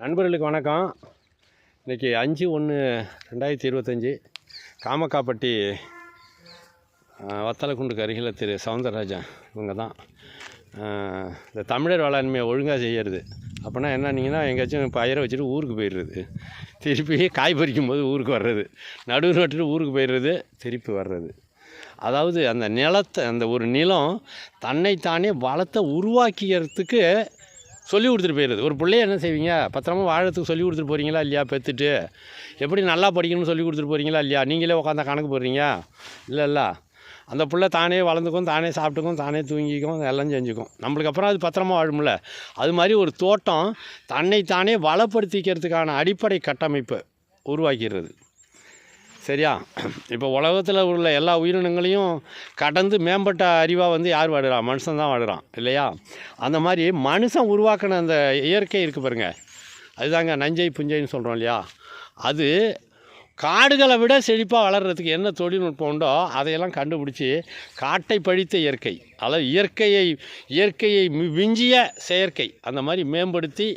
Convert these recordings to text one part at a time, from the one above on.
நண்பர்களுக்கு வணக்கம். இன்றைக்கி அஞ்சு ஒன்று ரெண்டாயிரத்தி இருபத்தஞ்சி காமக்காப்பட்டி வத்தலக்குண்டுக்கு அருகில் திரு சவுந்தரராஜன் இவங்க தான் இந்த தமிழர் வேளாண்மையை ஒழுங்காக செய்யறது. அப்படின்னா என்னன்னீங்கன்னா எங்கேயாச்சும் பயிரை வச்சுட்டு ஊருக்கு போயிடுறது. திருப்பி காய் பறிக்கும் போது ஊருக்கு வர்றது. நடுவு நட்டுட்டு ஊருக்கு போயிடுறது திருப்பி வர்றது. அதாவது அந்த நிலத்தை அந்த ஒரு நிலம் தன்னைத்தானே வளத்தை உருவாக்கிக்கிறதுக்கு சொல்லி கொடுத்துட்டு போயிடுது ஒரு பிள்ளைய என்ன செய்வீங்க? பத்திரமா வாழறதுக்கு சொல்லி கொடுத்துட்டு போகிறீங்களா இல்லையா? பெற்றுட்டு எப்படி நல்லா படிக்கணும்னு சொல்லி கொடுத்துட்டு போகிறீங்களா இல்லையா? நீங்களே உட்காந்தா கணக்கு போடுறீங்க? இல்லை இல்லை. அந்த பிள்ளை தானே வளர்ந்துக்கும் தானே சாப்பிட்டுக்கும் தானே தூங்கிக்கும் எல்லாம் செஞ்சுக்கும். நம்மளுக்கு அப்புறம் அது பத்திரமா வாழும்ல. அது மாதிரி ஒரு தோட்டம் தன்னைத்தானே வளப்படுத்திக்கிறதுக்கான அடிப்படை கட்டமைப்பை உருவாக்கிடுறது. சரியா? இப்போ உலகத்தில் உள்ள எல்லா உயிரினங்களையும் கடந்து மேம்பட்ட அறிவாக வந்து யார் வாடுறான் மனுஷன் தான் வாடுறான் இல்லையா? அந்த மாதிரி மனுஷன் உருவாக்கின அந்த இயற்கை இருக்குது பாருங்க. அதுதாங்க நஞ்சை புஞ்சைன்னு சொல்கிறோம் இல்லையா? அது காடுகளை விட செழிப்பாக வளர்கிறதுக்கு என்ன தொழில்நுட்பம் உண்டோ அதையெல்லாம் கண்டுபிடிச்சி காட்டை பழித்த இயற்கை. அதாவது இயற்கையை இயற்கையை விஞ்சிய செயற்கை. அந்த மாதிரி மேம்படுத்தி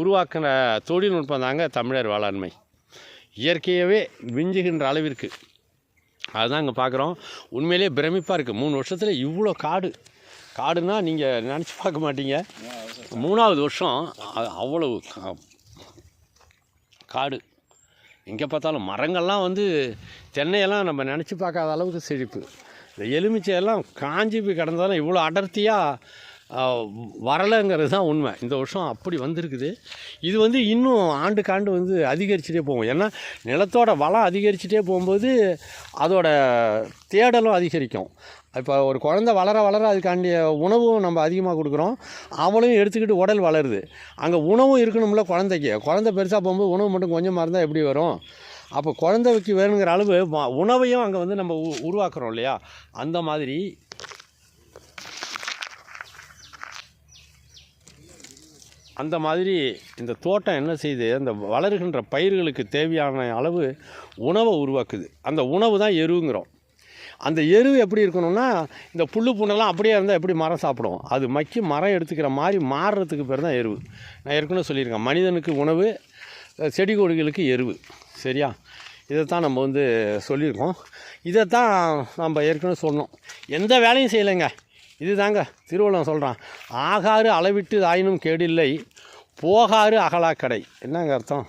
உருவாக்கின தொழில்நுட்பம் தாங்க தமிழர் வேளாண்மை இயற்கையவே விஞ்சுகின்ற அளவிற்கு. அதுதான் இங்கே பார்க்குறோம் உண்மையிலே பிரமிப்பாக இருக்குது மூணு வருஷத்தில் இவ்வளோ காடு. காடுனா நீங்கள் நினச்சி பார்க்க மாட்டீங்க. மூணாவது வருஷம் அவ்வளவு கா- காடு. எங்கே பார்த்தாலும் மரங்கள்லாம் வந்து தென்னையெல்லாம் நம்ம நினச்சி பார்க்காத அளவுக்கு செழிப்பு. இந்த எலுமிச்சையெல்லாம் காஞ்சி போய் கிடந்தாலும் இவ்வளோ அடர்த்தியாக வரலைங்கிறது தான் உண்மை. இந்த வருஷம் அப்படி வந்திருக்குது. இது வந்து இன்னும் ஆண்டுக்காண்டு வந்து அதிகரிச்சுட்டே போகும். ஏன்னா நிலத்தோட வளம் அதிகரிச்சுட்டே போகும்போது அதோட தேடலும் அதிகரிக்கும். இப்போ ஒரு குழந்த வளர வளர அதுக்காண்டிய உணவும் நம்ம அதிகமாக கொடுக்குறோம். அவளையும் எடுத்துக்கிட்டு உடல் வளருது. அங்கே உணவும் இருக்கணும்ல குழந்தைக்கு. குழந்தை பெருசாக போகும்போது உணவு மட்டும் கொஞ்சமாக இருந்தால் எப்படி வரும்? அப்போ குழந்தைக்கு வேணுங்கிற அளவு உணவையும் அங்கே வந்து நம்ம உருவாக்குறோம் இல்லையா? அந்த மாதிரி அந்த மாதிரி இந்த தோட்டம் என்ன செய்யுது அந்த வளருகின்ற பயிர்களுக்கு தேவையான அளவு உணவை உருவாக்குது. அந்த உணவு தான் எருவுங்கிறோம் அந்த எரு எப்படி இருக்கணும்னா இந்த புல்லு புண்ணெல்லாம் அப்படியே இருந்தால் எப்படி மரம் சாப்பிடும்? அது மக்கி மரம் எடுத்துக்கிற மாதிரி மாறுறதுக்கு பேர் தான் எருவு நான் ஏற்கனவே சொல்லியிருக்கேன் மனிதனுக்கு உணவு செடி கொடிகளுக்கு எருவு. சரியா? இதைத்தான் நம்ம வந்து சொல்லியிருக்கோம். இதைத்தான் நம்ம ஏற்கனவே சொன்னோம். எந்த வேலையும் செய்யலைங்க. இதுதாங்க திருவள்ளுவன் சொல்கிறான் ஆகாறு அளவிட்டு ஆயினும் கேடில்லை போகாறு அகலாக்கடை என்னங்க அர்த்தம்?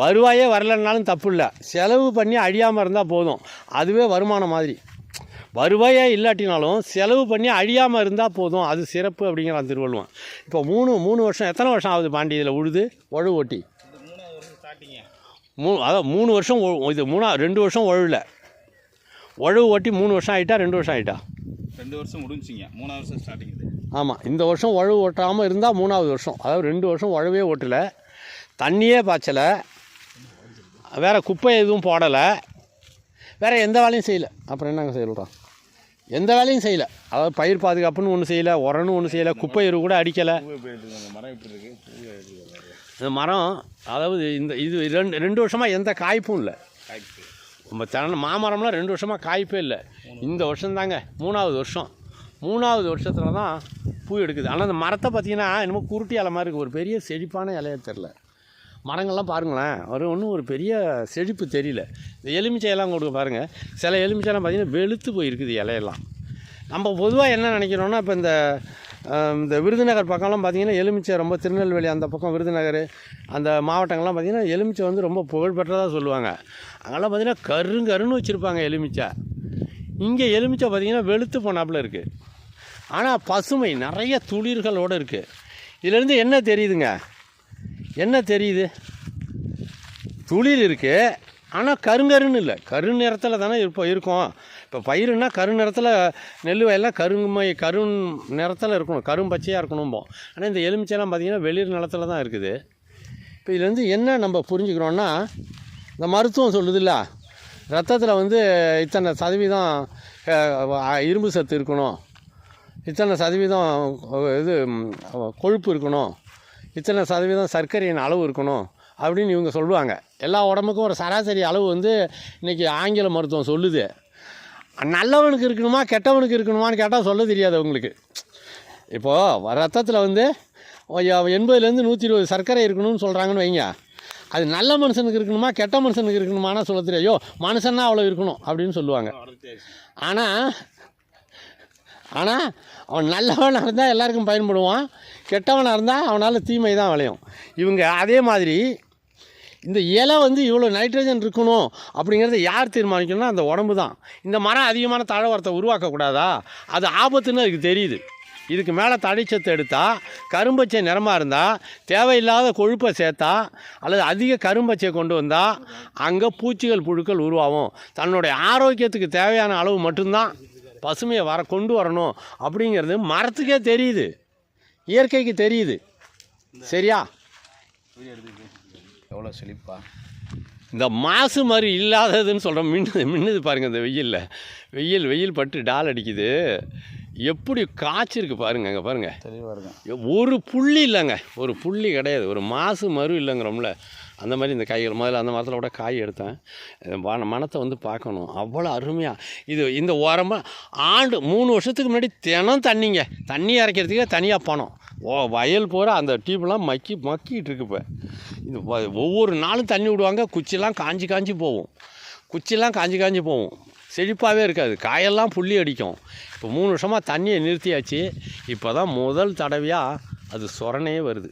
வருவாயே வரலன்னாலும் தப்பு இல்லை செலவு பண்ணி அழியாமல் இருந்தால் போதும். அதுவே வருமானம் மாதிரி. வருவாயே இல்லாட்டினாலும் செலவு பண்ணி அழியாமல் இருந்தால் போதும். அது சிறப்பு அப்படிங்கிறான் திருவள்ளுவன். இப்போ மூணு மூணு வருஷம் எத்தனை வருஷம் ஆகுது பாண்டி இதில் உழுது உழவு ஓட்டி? மூ அதான் மூணு வருஷம் இது மூணா ரெண்டு வருஷம் உழவில் உழவு ஓட்டி மூணு வருஷம் ஆகிட்டா ரெண்டு வருஷம் ஆகிட்டா ரெண்டு வருஷம் முடிஞ்சிங்க மூணாவது வருஷம் ஸ்டார்டிங் இது. ஆமாம் இந்த வருஷம் உழவு ஓட்டாமல் இருந்தால் மூணாவது வருஷம். அதாவது ரெண்டு வருஷம் உழவே ஓட்டலை தண்ணியே பாய்ச்சலை. வேறு குப்பை எதுவும் போடலை. வேறு எந்த வேலையும் செய்யலை. அப்புறம் என்னங்க செய்யலாம் எந்த வேலையும் செய்யலை. அதாவது பயிர் பாதுகாப்புன்னு ஒன்றும் செய்யலை உரன்னு ஒன்றும் செய்யலை குப்பை எரு கூட அடிக்கலை? இந்த மரம் அதாவது இந்த இது ரெண்டு ரெண்டு வருஷமாக எந்த காய்ப்பும் இல்லை. காய்ப்பு. நம்ம தென்னை மாமரம்லாம் ரெண்டு வருஷமாக காய்ப்பே இல்லை. இந்த வருஷம் தாங்க மூணாவது வருஷம். மூணாவது வருஷத்தில் தான் பூ எடுக்குது. ஆனால் அந்த மரத்தை பார்த்தீங்கன்னா என்னமோ குருட்டி இலை மாதிரி இருக்குது ஒரு பெரிய செழிப்பான இலையே தெரில மரங்கள்லாம் பாருங்களேன் ஒரு ஒன்றும் ஒரு பெரிய செழிப்பு தெரியல. இந்த எலுமிச்சையெல்லாம் கொடுக்க பாருங்கள் சில எலுமிச்சைலாம் பார்த்தீங்கன்னா வெளுத்து போயிருக்குது இலையெல்லாம். நம்ம பொதுவாக என்ன நினைக்கிறோன்னா இப்போ இந்த இந்த விருதுநகர் பக்கம்லாம் பார்த்திங்கன்னா எலுமிச்சை ரொம்ப திருநெல்வேலி அந்த பக்கம் விருதுநகர் அந்த மாவட்டங்கள்லாம் பார்த்திங்கன்னா எலுமிச்சை வந்து ரொம்ப புகழ்பெற்றதாக சொல்லுவாங்க. அங்கெல்லாம் பார்த்திங்கன்னா கருங்கருன்னு வச்சுருப்பாங்க எலுமிச்சை. இங்கே எலுமிச்சை பார்த்திங்கன்னா வெளுத்து போனாப்புல இருக்குது ஆனால் பசுமை நிறைய துளிர்களோடு இருக்குது இதுலேருந்து என்ன தெரியுதுங்க? என்ன தெரியுது? துளிர் இருக்குது ஆனால் கருங்கருன்னு இல்லை. கரு நிறத்தில் தானே இருப்போம் இருக்கும். இப்போ பயிருன்னா கரு நிறத்தில் நெல் வயலாம் கருமை கருண் நிறத்தில் இருக்கணும். கரும் பச்சையாக இருக்கணும்போம். ஆனால் இந்த எலுமிச்சைலாம் பார்த்திங்கன்னா வெளிர் நிலத்தில் தான் இருக்குது. இப்போ இதுலேருந்து என்ன நம்ம புரிஞ்சுக்கிறோன்னா இந்த மருத்துவம் சொல்லுதுல்ல ரத்தத்தில் வந்து இத்தனை சதவீதம் இரும்பு சத்து இருக்கணும். இத்தனை சதவீதம் இது கொழுப்பு இருக்கணும். இத்தனை சதவீதம் சர்க்கரையின் அளவு இருக்கணும். அப்படின்னு இவங்க சொல்லுவாங்க. எல்லா உடம்புக்கும் ஒரு சராசரி அளவு வந்து இன்றைக்கி ஆங்கில மருத்துவம் சொல்லுது. நல்லவனுக்கு இருக்கணுமா கெட்டவனுக்கு இருக்கணுமான்னு கேட்டால் சொல்ல தெரியாது அவங்களுக்கு. இப்போது ரத்தத்தில் வந்து எண்பதுலேருந்து நூற்றி இருபது சர்க்கரை இருக்கணும்னு சொல்கிறாங்கன்னு வைங்க. அது நல்ல மனுஷனுக்கு இருக்கணுமா கெட்ட மனுஷனுக்கு இருக்கணுமானா சொல்ல தெரியும் ஐயோ மனுஷன்னா அவ்வளோ இருக்கணும் அப்படின்னு சொல்லுவாங்க. ஆனால் ஆனால் அவன் நல்லவனாக இருந்தால் எல்லாருக்கும் பயன்படுவான். கெட்டவனாக இருந்தால் அவனால் தீமை தான் விளையும் இவங்க அதே மாதிரி இந்த இலை வந்து இவ்வளோ நைட்ரஜன் இருக்கணும் அப்படிங்கிறத யார் தீர்மானிக்கணும்னா அந்த உடம்பு தான். இந்த மரம் அதிகமான தழவரத்தை உருவாக்கக்கூடாதா? அது ஆபத்துன்னு அதுக்கு தெரியுது. இதுக்கு மேலே தடைச்சத்து எடுத்தால் கரும்பச்சை நிறமாக இருந்தால் தேவையில்லாத கொழுப்பை சேர்த்தா அல்லது அதிக கரும்பச்சை கொண்டு வந்தால் அங்கே பூச்சிகள் புழுக்கள் உருவாகும். தன்னுடைய ஆரோக்கியத்துக்கு தேவையான அளவு மட்டும்தான் பசுமையை வர கொண்டு வரணும் அப்படிங்கிறது மரத்துக்கே தெரியுது. இயற்கைக்கு தெரியுது. சரியா? எவ்வளோ செழிப்பா? இந்த மாசு மாதிரி இல்லாததுன்னு சொல்கிறோம் மின்னுது மின்னுது பாருங்கள் இந்த வெயிலில். வெயில் வெயில் பட்டு டால் அடிக்குது. எப்படி காய்ச்சிருக்கு பாருங்க அங்கே பாருங்கள் தெளிவாக இருக்கும் ஒரு புள்ளி இல்லைங்க. ஒரு புள்ளி கிடையாது. ஒரு மாசு மறு இல்லைங்கிறோம்ல. அந்த மாதிரி இந்த காய்கள் முதல்ல அந்த மரத்தில் கூட காய் எடுத்தேன். மனத்தை வந்து பார்க்கணும். அவ்வளோ அருமையாக இது இந்த ஓரமாக ஆண்டு மூணு வருஷத்துக்கு முன்னாடி தினம் தண்ணிங்க. தண்ணி இறைக்கிறதுக்கே தனியாக பணம். ஓ வயல் பூரா அந்த டியூப்லாம் மக்கி மக்கிட்டு இருக்கு இப்போ இது ஒவ்வொரு நாளும் தண்ணி விடுவாங்க குச்சிலாம் காஞ்சி காஞ்சி போகும் குச்சிலாம் காஞ்சி காஞ்சி போகும் செழிப்பாகவே இருக்காது. காயெல்லாம் புள்ளி அடிக்கும். இப்போ மூணு வருஷமாக தண்ணியை நிறுத்தியாச்சு. இப்போ தான் முதல் தடவையாக அது சொரணையே வருது.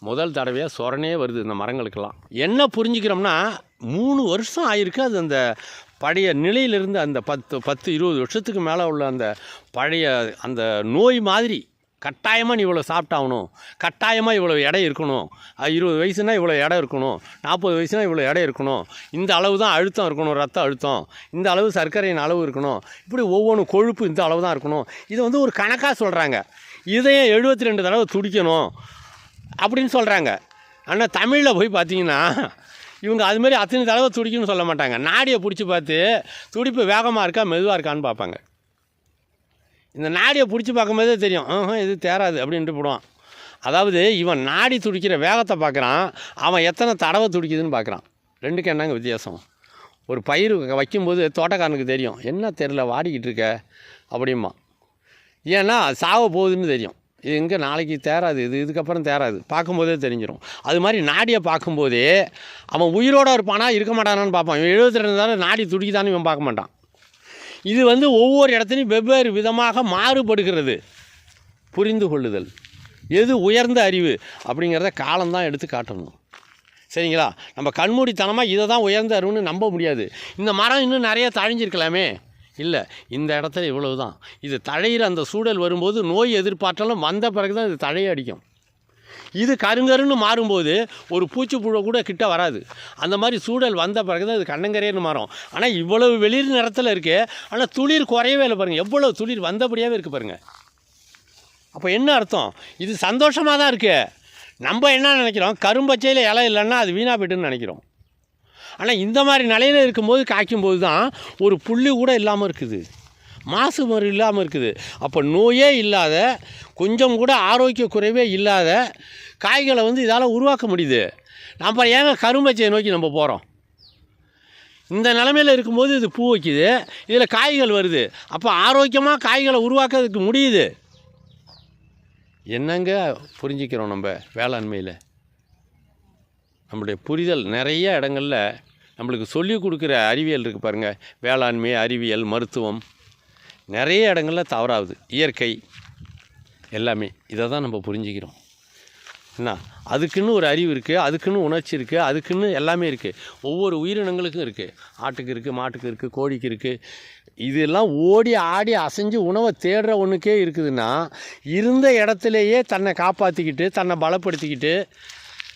முதல் தடவையாக சொரணையே வருது இந்த மரங்களுக்கெல்லாம். என்ன புரிஞ்சுக்கிறோம்னா மூணு வருஷம் ஆயிருக்கு அது அந்த பழைய நிலையிலிருந்து அந்த பத்து பத்து இருபது வருஷத்துக்கு மேலே உள்ள அந்த பழைய அந்த நோய் மாதிரி. கட்டாயமாக நீ இவ்வளோ சாப்பிட்டாகணும். கட்டாயமாக இவ்வளோ எடை இருக்கணும். இருபது வயசுனால் இவ்வளோ எடை இருக்கணும். நாற்பது வயசுனால் இவ்வளோ எடை இருக்கணும். இந்த அளவு தான் அழுத்தம் இருக்கணும் ரத்த அழுத்தம். இந்த அளவு சர்க்கரையின் அளவு இருக்கணும். இப்படி ஒவ்வொன்றும் கொழுப்பு இந்த அளவு தான் இருக்கணும். இது வந்து ஒரு கணக்காக சொல்கிறாங்க இதயம் எழுபத்தி ரெண்டு தடவை துடிக்கணும் அப்படின்னு சொல்கிறாங்க ஆனால் தமிழில் போய் பார்த்தீங்கன்னா இவங்க அதுமாரி அத்தனை தடவை துடிக்கணும்னு சொல்ல மாட்டாங்க. நாடியை பிடிச்சி பார்த்து துடிப்பு வேகமாக இருக்கா மெதுவாக இருக்கான்னு பார்ப்பாங்க. இந்த நாடியை பிடிச்சி பார்க்கும்போதே தெரியும். இது தேராது அப்படின்ட்டு போடுவான். அதாவது இவன் நாடி துடிக்கிற வேகத்தை பார்க்குறான். அவன் எத்தனை தடவை துடிக்குதுன்னு பார்க்குறான். ரெண்டுக்கு என்னங்க வித்தியாசம்? ஒரு பயிர் வைக்கும்போது தோட்டக்காரனுக்கு தெரியும். என்ன தெரில வாடிக்கிட்டு இருக்க? அப்படிமா ஏன்னா சாவ போகுதுன்னு தெரியும். இது எங்கே? நாளைக்கு தேராது இது இதுக்கப்புறம் தேராது பார்க்கும்போதே தெரிஞ்சிடும் அது மாதிரி நாடியை பார்க்கும்போதே அவன் உயிரோடு இருப்பானா இருக்க மாட்டானான்னு பார்ப்பான். இவன் எழுபத்தி ரெண்டு நாடி துடிக்குதான்னு இவன் பார்க்க மாட்டான். இது வந்து ஒவ்வொரு இடத்துலையும் வெவ்வேறு விதமாக மாறுபடுகிறது. புரிந்து கொள்ளுதல். எது உயர்ந்த அறிவு அப்படிங்கிறத காலம்தான் எடுத்து காட்டணும். சரிங்களா? நம்ம கண்மூடித்தனமாக இதை தான் உயர்ந்த அறிவுன்னு நம்ப முடியாது. இந்த மரம் இன்னும் நிறைய தழிஞ்சிருக்கலாமே? இல்லை. இந்த இடத்துல இவ்வளவு தான் இது தழையிற அந்த சூழல் வரும்போது நோய் எதிர்பார்த்தாலும் வந்த பிறகு தான் இது தழைய அடிக்கும். இது கருங்கருன்னு மாறும்போது ஒரு பூச்சி புழு கூட கிட்ட வராது. அந்த மாதிரி சூழல் வந்த பிறகு தான் இது கண்ணங்கரேன்னு மாறும். ஆனால் இவ்வளவு வெளிர் நிறத்தில் இருக்குது ஆனால் துளிர் குறையவே இல்லை பாருங்கள் எவ்வளோ துளிர் வந்தபடியாகவே இருக்குது பாருங்கள் அப்போ என்ன அர்த்தம்? இது சந்தோஷமாக தான் இருக்குது நம்ம என்ன நினைக்கிறோம்? கரும்பச்சையில் இலை இல்லைன்னா அது வீணாக போய்ட்டுன்னு நினைக்கிறோம். ஆனால் இந்த மாதிரி நிலையில் இருக்கும்போது காய்க்கும்போது தான் ஒரு புள்ளி கூட இல்லாமல் இருக்குது. மாசு மறு இல்லாமல் இருக்குது. அப்போ நோயே இல்லாத கொஞ்சம் கூட ஆரோக்கிய குறைவே இல்லாத காய்களை வந்து இதால் உருவாக்க முடியுது. நம்ம ஏங்க கரும்பச்சையை நோக்கி நம்ம போகிறோம் இந்த நிலமையில் இருக்கும்போது இது பூ வைக்குது இதில் காய்கள் வருது. அப்போ ஆரோக்கியமாக காய்களை உருவாக்குறதுக்கு முடியுது. என்னங்க புரிஞ்சுக்கிறோம் நம்ம வேளாண்மையில்? நம்மளுடைய புரிதல் நிறைய இடங்களில் நம்மளுக்கு சொல்லிக் கொடுக்குற அறிவியல் இருக்குது பாருங்கள் வேளாண்மை அறிவியல் மருத்துவம். நிறைய இடங்களில் தவறாகுது. இயற்கை எல்லாமே. இதை தான் நம்ம புரிஞ்சுக்கிறோம். என்ன? அதுக்குன்னு ஒரு அறிவு இருக்குது அதுக்குன்னு உணர்ச்சி இருக்குது அதுக்குன்னு எல்லாமே இருக்குது ஒவ்வொரு உயிரினங்களுக்கும் இருக்குது ஆட்டுக்கு இருக்குது மாட்டுக்கு இருக்குது கோழிக்கு இருக்குது இதெல்லாம் ஓடி ஆடி அசைஞ்சு உணவை தேடுற ஒன்றுக்கே இருக்குதுன்னா இருந்த இடத்துலையே தன்னை காப்பாற்றிக்கிட்டு தன்னை பலப்படுத்திக்கிட்டு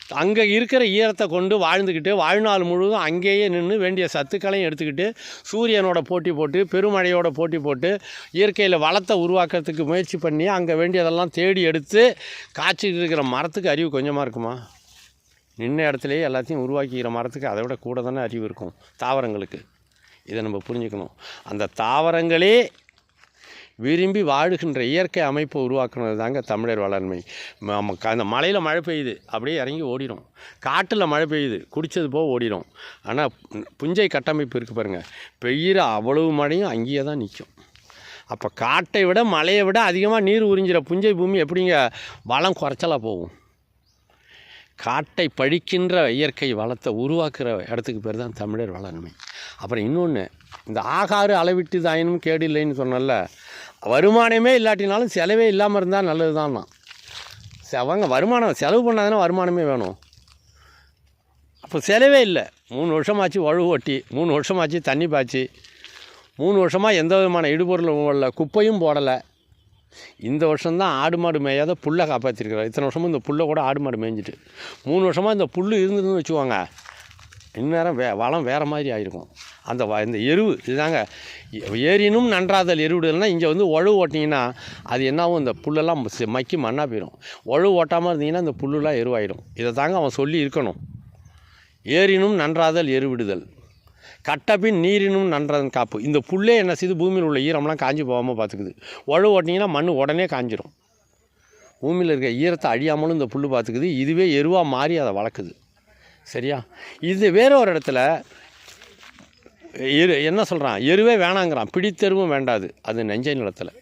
அங்கே இருக்கிற ஈரத்தை கொண்டு வாழ்ந்துக்கிட்டு வாழ்நாள் முழுவதும் அங்கேயே நின்று வேண்டிய சத்துக்களையும் எடுத்துக்கிட்டு சூரியனோட போட்டி போட்டு பெருமழையோட போட்டி போட்டு இயற்கையில் வளத்தை உருவாக்குறதுக்கு முயற்சி பண்ணி அங்கே வேண்டியதெல்லாம் தேடி எடுத்து காய்ச்சிட்டு இருக்கிற மரத்துக்கு அறிவு கொஞ்சமாக இருக்குமா? நின்ன இடத்துலையே எல்லாத்தையும் உருவாக்கிக்கிற மரத்துக்கு அதை விட கூட தானே அறிவு இருக்கும் தாவரங்களுக்கு. இதை நம்ம புரிஞ்சுக்கணும். அந்த தாவரங்களே விரும்பி வாழுகின்ற இயற்கை அமைப்பை உருவாக்குனது தாங்க தமிழர் வளர்மை. அந்த மலையில் மழை பெய்யுது அப்படியே இறங்கி ஓடிடும் காட்டில் மழை பெய்யுது குடித்தது போக ஓடிடும் ஆனால் புஞ்சை கட்டமைப்பு இருக்குது பாருங்கள் பெய்கிற அவ்வளவு மழையும் அங்கேயே தான் நிற்கும் அப்போ காட்டை விட மலையை விட அதிகமாக நீர் உறிஞ்சிற புஞ்சை பூமி எப்படிங்க வளம் குறைச்சலாக போகும். காட்டை பழிக்கின்ற இயற்கை வளத்தை உருவாக்குற இடத்துக்கு பேர் தான் தமிழர் வளர்மை. அப்புறம் இன்னொன்று இந்த ஆகாறு அளவிட்டு தாயினும் கேடு இல்லைன்னு சொன்னல வருமானமே இல்லாட்டினாலும் செலவே இல்லாமல் இருந்தால் நல்லது தான் அவங்க வருமானம் செலவு பண்ணாதானே வருமானமே வேணும். அப்போ செலவே இல்லை. மூணு வருஷமாச்சு உழவு ஒட்டி மூணு வருஷமாச்சு தண்ணி பாய்ச்சி மூணு வருஷமாக எந்த விதமான இடுபொருளும் இல்லை குப்பையும் போடலை. இந்த வருஷம்தான் ஆடு மாடு மேயாத புல்லை காப்பாற்றிருக்கிறார் இத்தனை வருஷமும் இந்த புல்லை கூட ஆடு மாடு மேய்ஞ்சிட்டு. மூணு வருஷமாக இந்த புல் இருந்ததுன்னு வச்சுக்கோங்க. இந்நேரம் வே வளம் வேறு மாதிரி ஆகிருக்கும் அந்த வ இந்த எருவு இதுதாங்க ஏரினும் ஏறினும் நன்றாதல் எருவிடுதல்னா இங்கே வந்து உழவு ஓட்டிங்கன்னா அது என்னாகும் இந்த புல்லெல்லாம் ம- மக்கி மண்ணாக போயிடும் உழவு ஓட்டாமல் இருந்தீங்கன்னா இந்த புல்லுலாம் எருவாயிடும் இதை தாங்க அவன் சொல்லி இருக்கணும். ஏறினும் நன்றாதல் எருவிடுதல். கட்டப்பின் நீரினும் நன்றதன் காப்பு. இந்த புல்லே என்ன செய்து பூமியில் உள்ள ஈரம்லாம் காஞ்சி போகாமல் பார்த்துக்குது உழவு ஓட்டிங்கன்னா மண் உடனே காஞ்சிரும். பூமியில் இருக்க ஈரத்தை அழியாமலும் இந்த புல் பார்த்துக்குது இதுவே எருவாக மாறி அதை வளர்க்குது. சரியா? இது வேற ஒரு இடத்துல எரு என்ன சொல்கிறான் எருவே வேணாங்கிறான். பிடித்தெருவும் வேண்டாது. அது நெஞ்சை நிலத்தில்.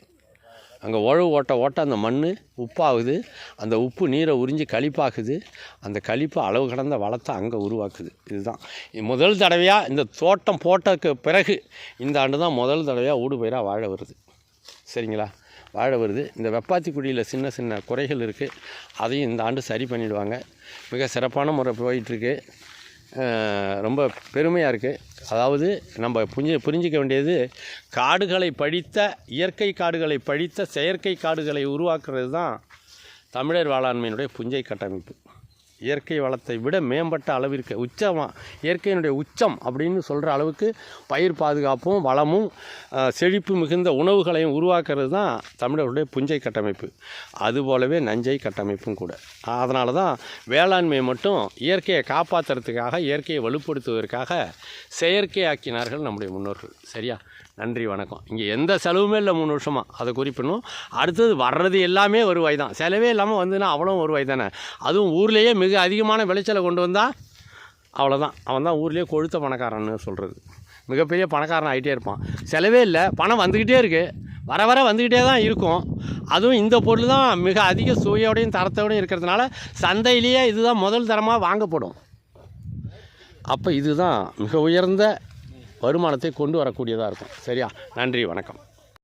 அங்கே உழவு ஓட்ட ஓட்ட அந்த மண் உப்பாகுது. அந்த உப்பு நீரை உறிஞ்சி களிப்பாக்குது. அந்த கழிப்பு அளவு கடந்த வளத்தை அங்கே உருவாக்குது. இதுதான். முதல் தடவையாக இந்த தோட்டம் போட்டதுக்கு பிறகு இந்த ஆண்டு தான் முதல் தடவையாக ஊடுபயிராக வாழ வருது. சரிங்களா? வாழ வருது. இந்த வெப்பாத்திக்குடியில் சின்ன சின்ன குறைகள் இருக்குது அதையும் இந்த ஆண்டு சரி பண்ணிடுவாங்க. மிக சிறப்பான முறை போயிட்டுருக்கு. ரொம்ப பெருமையாக இருக்குது அதாவது நம்ம புரிஞ்சு புரிஞ்சிக்க வேண்டியது காடுகளை பழித்த இயற்கை காடுகளை பழித்த செயற்கை காடுகளை உருவாக்குறது தான் தமிழர் வேளாண்மையினுடைய புஞ்சை கட்டமைப்பு. இயற்கை வளத்தை விட மேம்பட்ட அளவிற்கு உச்சமாக இயற்கையினுடைய உச்சம் அப்படின்னு சொல்கிற அளவுக்கு பயிர் பாதுகாப்பும் வளமும் செழிப்பு மிகுந்த உணவுகளையும் உருவாக்குறது தான் தமிழர்களுடைய புஞ்சை கட்டமைப்பு. அதுபோலவே நஞ்சை கட்டமைப்பும் கூட. அதனால தான் வேளாண்மையை மட்டும் இயற்கையை காப்பாற்றுறதுக்காக இயற்கையை வலுப்படுத்துவதற்காக செயற்கையாக்கினார்கள் நம்முடைய முன்னோர்கள். சரியா? நன்றி வணக்கம். இங்கே எந்த செலவுமே இல்லை மூணு வருஷமாக அதை குறிப்பிடணும். அடுத்தது வர்றது எல்லாமே வருவாய் தான். செலவே இல்லாமல் வந்துன்னா அவ்வளோ வருவாய் தானே? அதுவும் ஊர்லேயே மிக அதிகமான விளைச்சலை கொண்டு வந்தால் அவ்வளோதான் அவன் தான் ஊர்லேயே கொழுத்த பணக்காரன்னு சொல்கிறது மிகப்பெரிய பணக்காரன் ஆகிட்டே இருப்பான். செலவே இல்லை. பணம் வந்துக்கிட்டே இருக்குது வர வர வந்துக்கிட்டே தான் இருக்கும். அதுவும் இந்த பொருள் தான் மிக அதிக சுவையோடையும் தரத்தோடையும் இருக்கிறதுனால சந்தையிலேயே இதுதான் முதல் தரமாக வாங்கப்படும். அப்போ இதுதான் மிக உயர்ந்த வருமானத்தை கொண்டு வரக்கூடியதாக இருக்கும். சரியா? நன்றி வணக்கம்.